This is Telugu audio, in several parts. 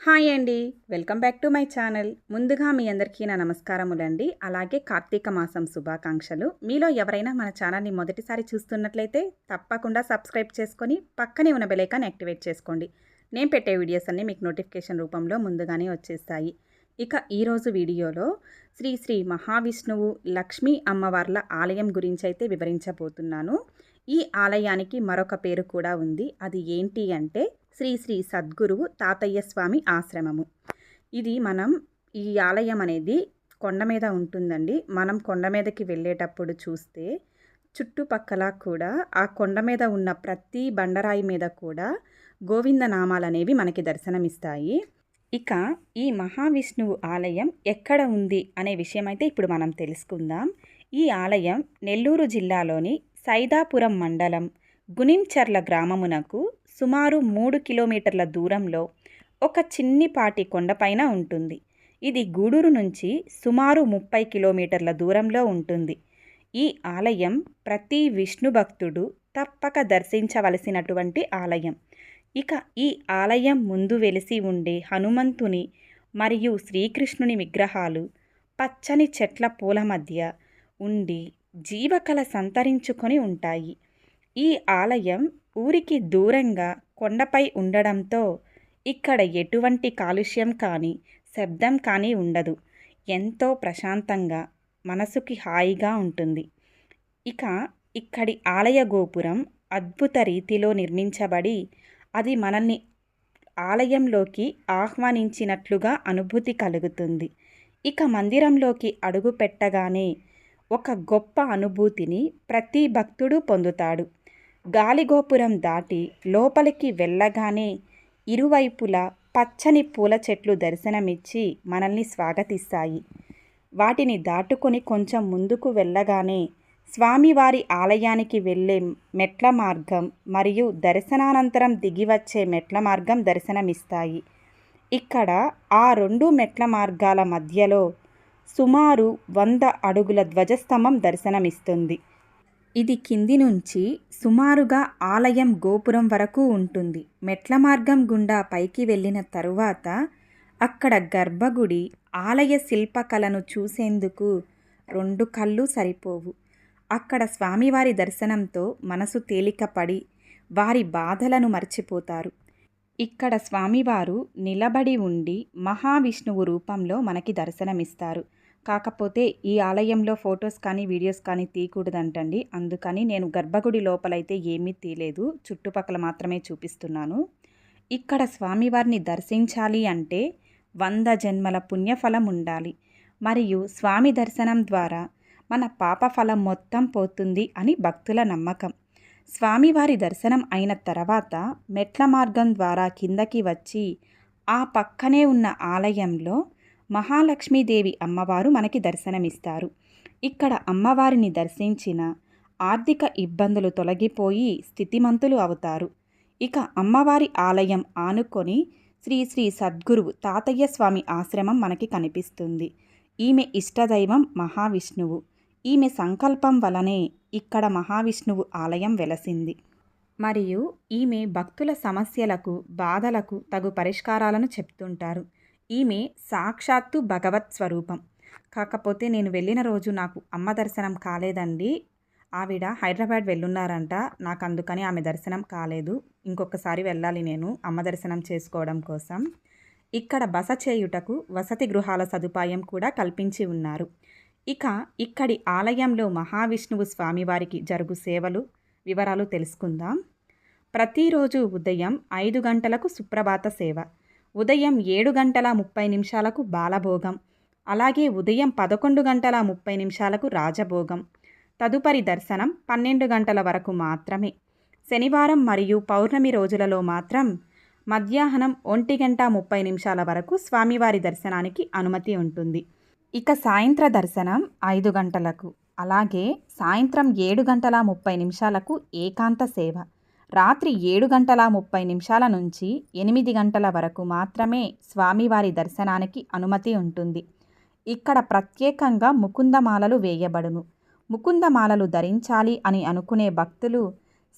హాయ్ అండి. Welcome back to my channel. ముందుగా మీ అందరికీ నా నమస్కారములండి. అలాగే కార్తీక మాసం శుభాకాంక్షలు. మీలో ఎవరైనా మన ఛానల్ని మొదటిసారి చూస్తున్నట్లయితే తప్పకుండా సబ్స్క్రైబ్ చేసుకొని పక్కనే ఉన్న బెలైకాన్ యాక్టివేట్ చేసుకోండి. నేను పెట్టే వీడియోస్ అన్నీ మీకు నోటిఫికేషన్ రూపంలో ముందుగానే వచ్చేస్తాయి. ఇక ఈరోజు వీడియోలో శ్రీ శ్రీ మహావిష్ణువు లక్ష్మీ అమ్మవార్ల ఆలయం గురించి అయితే వివరించబోతున్నాను. ఈ ఆలయానికి మరొక పేరు కూడా ఉంది. అది ఏంటి అంటే శ్రీ శ్రీ సద్గురువు తాతయ్య స్వామి ఆశ్రమము. ఇది మనం ఈ ఆలయం అనేది కొండ మీద ఉంటుందండి. మనం కొండ మీదకి వెళ్ళేటప్పుడు చూస్తే చుట్టుపక్కల కూడా ఆ కొండ మీద ఉన్న ప్రతి బండరాయి మీద కూడా గోవింద నామాలు అనేవి మనకి దర్శనమిస్తాయి. ఇక ఈ మహావిష్ణువు ఆలయం ఎక్కడ ఉంది అనే విషయం అయితే ఇప్పుడు మనం తెలుసుకుందాం. ఈ ఆలయం నెల్లూరు జిల్లాలోని సైదాపురం మండలం గునించర్ల గ్రామమునకు సుమారు మూడు కిలోమీటర్ల దూరంలో ఒక చిన్నిపాటి కొండపైన ఉంటుంది. ఇది గూడూరు నుంచి సుమారు ముప్పై కిలోమీటర్ల దూరంలో ఉంటుంది. ఈ ఆలయం ప్రతి విష్ణు భక్తుడు తప్పక దర్శించవలసినటువంటి ఆలయం. ఇక ఈ ఆలయం ముందు వెలిసి ఉండే హనుమంతుని మరియు శ్రీకృష్ణుని విగ్రహాలు పచ్చని చెట్ల పూల మధ్య ఉండి జీవకళ సంతరించుకొని ఉంటాయి. ఈ ఆలయం ఊరికి దూరంగా కొండపై ఉండడంతో ఇక్కడ ఎటువంటి కాలుష్యం కానీ శబ్దం కానీ ఉండదు. ఎంతో ప్రశాంతంగా మనసుకి హాయిగా ఉంటుంది. ఇక ఇక్కడి ఆలయ గోపురం అద్భుత రీతిలో నిర్మించబడి అది మనల్ని ఆలయంలోకి ఆహ్వానించినట్లుగా అనుభూతి కలుగుతుంది. ఇక మందిరంలోకి అడుగు పెట్టగానే ఒక గొప్ప అనుభూతిని ప్రతి భక్తుడు పొందుతాడు. గాలిగోపురం దాటి లోపలికి వెళ్ళగానే ఇరువైపులా పచ్చని పూల చెట్లు దర్శనమిచ్చి మనల్ని స్వాగతిస్తాయి. వాటిని దాటుకొని కొంచెం ముందుకు వెళ్ళగానే స్వామివారి ఆలయానికి వెళ్ళే మెట్ల మార్గం మరియు దర్శనానంతరం దిగివచ్చే మెట్ల మార్గం దర్శనమిస్తాయి. ఇక్కడ ఆ రెండు మెట్ల మార్గాల మధ్యలో సుమారు వంద అడుగుల ధ్వజస్తంభం దర్శనమిస్తుంది. ఇది కింది నుంచి సుమారుగా ఆలయం గోపురం వరకు ఉంటుంది. మెట్ల మార్గం గుండా పైకి వెళ్ళిన తరువాత అక్కడ గర్భగుడి ఆలయ శిల్పకళను చూసేందుకు రెండు కళ్ళు సరిపోవు. అక్కడ స్వామివారి దర్శనంతో మనసు తేలికపడి వారి బాధలను మర్చిపోతారు. ఇక్కడ స్వామివారు నిలబడి ఉండి మహావిష్ణువు రూపంలో మనకి దర్శనమిస్తారు. కాకపోతే ఈ ఆలయంలో ఫొటోస్ కానీ వీడియోస్ కానీ తీయకూడదంటండి. అందుకని నేను గర్భగుడి లోపలైతే ఏమీ తీయలేదు. చుట్టుపక్కల మాత్రమే చూపిస్తున్నాను. ఇక్కడ స్వామివారిని దర్శించాలి అంటే వంద జన్మల పుణ్యఫలం ఉండాలి. మరియు స్వామి దర్శనం ద్వారా మన పాపఫలం మొత్తం పోతుంది అని భక్తుల నమ్మకం. స్వామివారి దర్శనం అయిన తర్వాత మెట్ల మార్గం ద్వారా కిందకి వచ్చి ఆ పక్కనే ఉన్న ఆలయంలో మహాలక్ష్మీదేవి అమ్మవారు మనకి దర్శనమిస్తారు. ఇక్కడ అమ్మవారిని దర్శించిన ఆర్థిక ఇబ్బందులు తొలగిపోయి స్థితిమంతులు అవుతారు. ఇక అమ్మవారి ఆలయం ఆనుకొని శ్రీ శ్రీ సద్గురువు తాతయ్య స్వామి ఆశ్రమం మనకి కనిపిస్తుంది. ఈమె ఇష్టదైవం మహావిష్ణువు. ఈమె సంకల్పం వలనే ఇక్కడ మహావిష్ణువు ఆలయం వెలసింది. మరియు ఈమె భక్తుల సమస్యలకు బాధలకు తగు పరిష్కారాలను చెప్తుంటారు. ఈమె సాక్షాత్తు భగవత్ స్వరూపం. కాకపోతే నేను వెళ్ళిన రోజు నాకు అమ్మ దర్శనం కాలేదండి. ఆవిడ హైదరాబాద్ వెళ్ళున్నారంట. నాకు అందుకని ఆమె దర్శనం కాలేదు. ఇంకొకసారి వెళ్ళాలి నేను అమ్మ దర్శనం చేసుకోవడం కోసం. ఇక్కడ బస చేయుటకు వసతి గృహాల సదుపాయం కూడా కల్పించి ఉన్నారు. ఇక ఇక్కడి ఆలయంలో మహావిష్ణువు స్వామివారికి జరుగు సేవలు వివరాలు తెలుసుకుందాం. ప్రతిరోజు ఉదయం ఐదు గంటలకు సుప్రభాత సేవ. ఉదయం ఏడు గంటల ముప్పై నిమిషాలకు బాలభోగం. అలాగే ఉదయం పదకొండు గంటల ముప్పై నిమిషాలకు రాజభోగం. తదుపరి దర్శనం పన్నెండు గంటల వరకు మాత్రమే. శనివారం మరియు పౌర్ణమి రోజులలో మాత్రం మధ్యాహ్నం ఒంటి గంట ముప్పై నిమిషాల వరకు స్వామివారి దర్శనానికి అనుమతి ఉంటుంది. ఇక సాయంత్ర దర్శనం ఐదు గంటలకు. అలాగే సాయంత్రం ఏడు గంటల ముప్పై నిమిషాలకు ఏకాంత సేవ. రాత్రి ఏడు గంటల ముప్పై నిమిషాల నుంచి ఎనిమిది గంటల వరకు మాత్రమే స్వామివారి దర్శనానికి అనుమతి ఉంటుంది. ఇక్కడ ప్రత్యేకంగా ముకుందమాలలు వేయబడును. ముకుందమాలలు ధరించాలి అని అనుకునే భక్తులు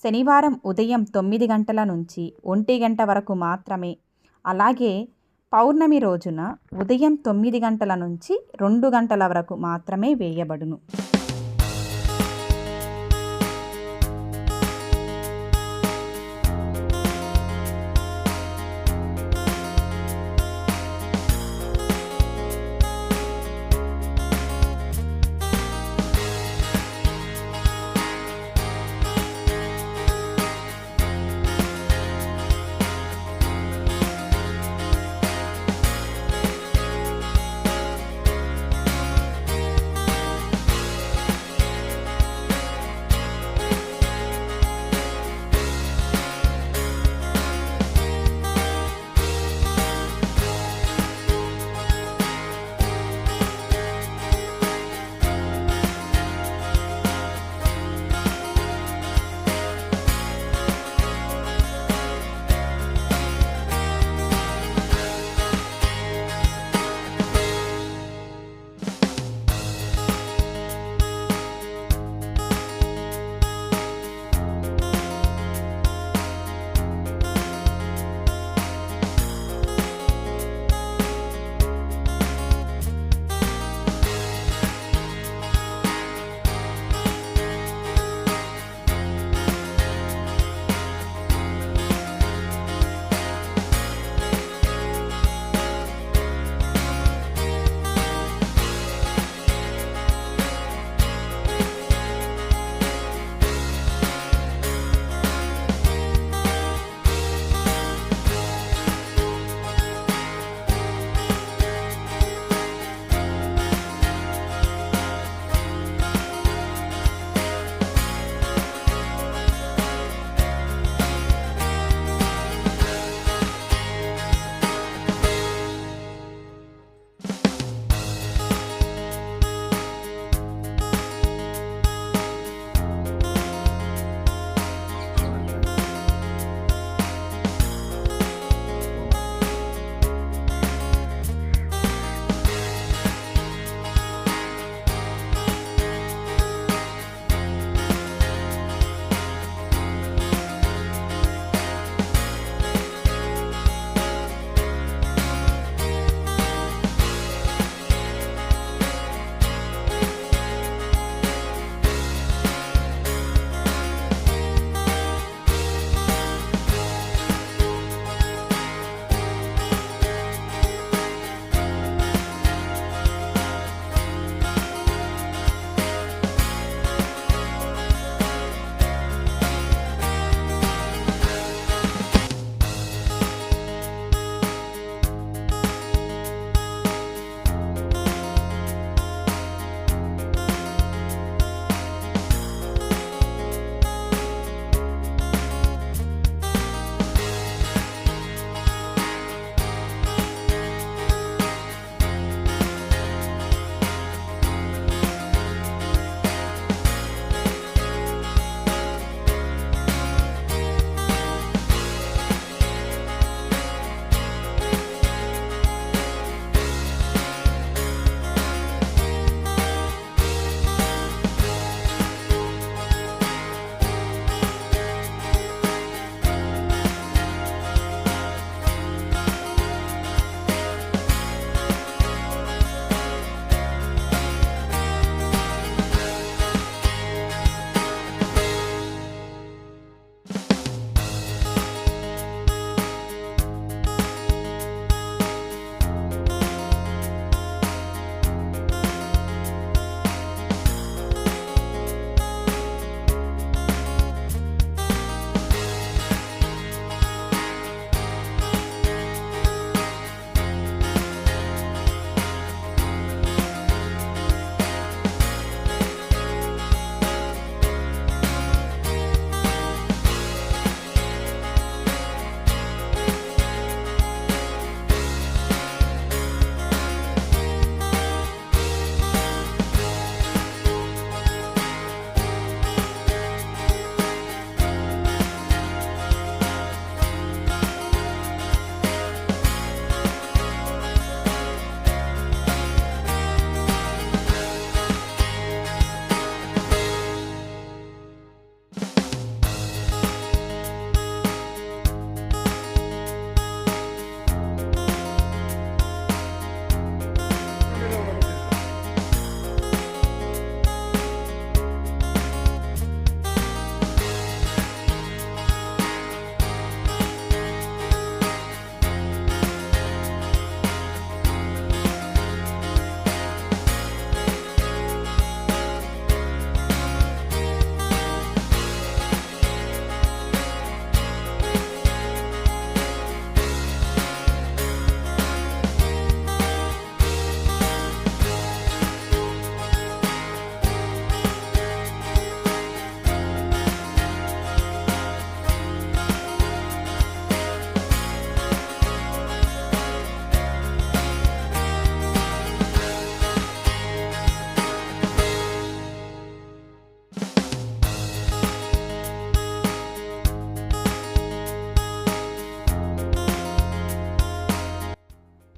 శనివారం ఉదయం తొమ్మిది గంటల నుంచి ఒంటి గంట వరకు మాత్రమే అలాగే పౌర్ణమి రోజున ఉదయం తొమ్మిది గంటల నుంచి రెండు గంటల వరకు మాత్రమే వేయబడును.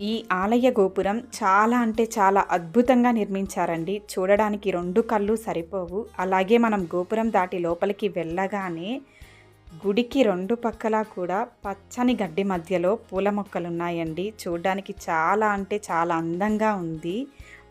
ఈ ఆలయ గోపురం చాలా అంటే చాలా అద్భుతంగా నిర్మించారండి. చూడడానికి రెండు కళ్ళు సరిపోవు. అలాగే మనం గోపురం దాటి లోపలికి వెళ్ళగానే గుడికి రెండు పక్కల కూడా పచ్చని గడ్డి మధ్యలో పూల మొక్కలు ఉన్నాయండి చూడడానికి చాలా అంటే చాలా అందంగా ఉంది.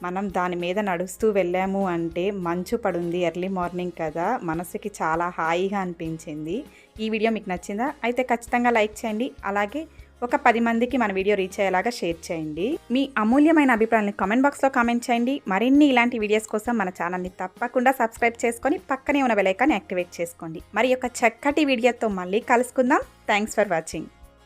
మనం దాని మీద నడుస్తూ వెళ్ళాము అంటే మంచు పడుంది ఎర్లీ మార్నింగ్ కదా. మనసుకి చాలా హాయిగా అనిపించింది. ఈ వీడియో మీకు నచ్చిందా? అయితే ఖచ్చితంగా లైక్ చేయండి. అలాగే ఒక పది మందికి మన వీడియో రీచ్ అయ్యేలాగా షేర్ చేయండి. మీ అమూల్యమైన అభిప్రాయాలను కామెంట్ బాక్స్లో కామెంట్ చేయండి. మరిన్ని ఇలాంటి వీడియోస్ కోసం మన ఛానల్ని తప్పకుండా సబ్స్క్రైబ్ చేసుకొని పక్కనే ఉన్న బెలైకాన్ని యాక్టివేట్ చేసుకోండి. మరి యొక్క చక్కటి వీడియోతో మళ్ళీ కలుసుకుందాం. Thanks for watching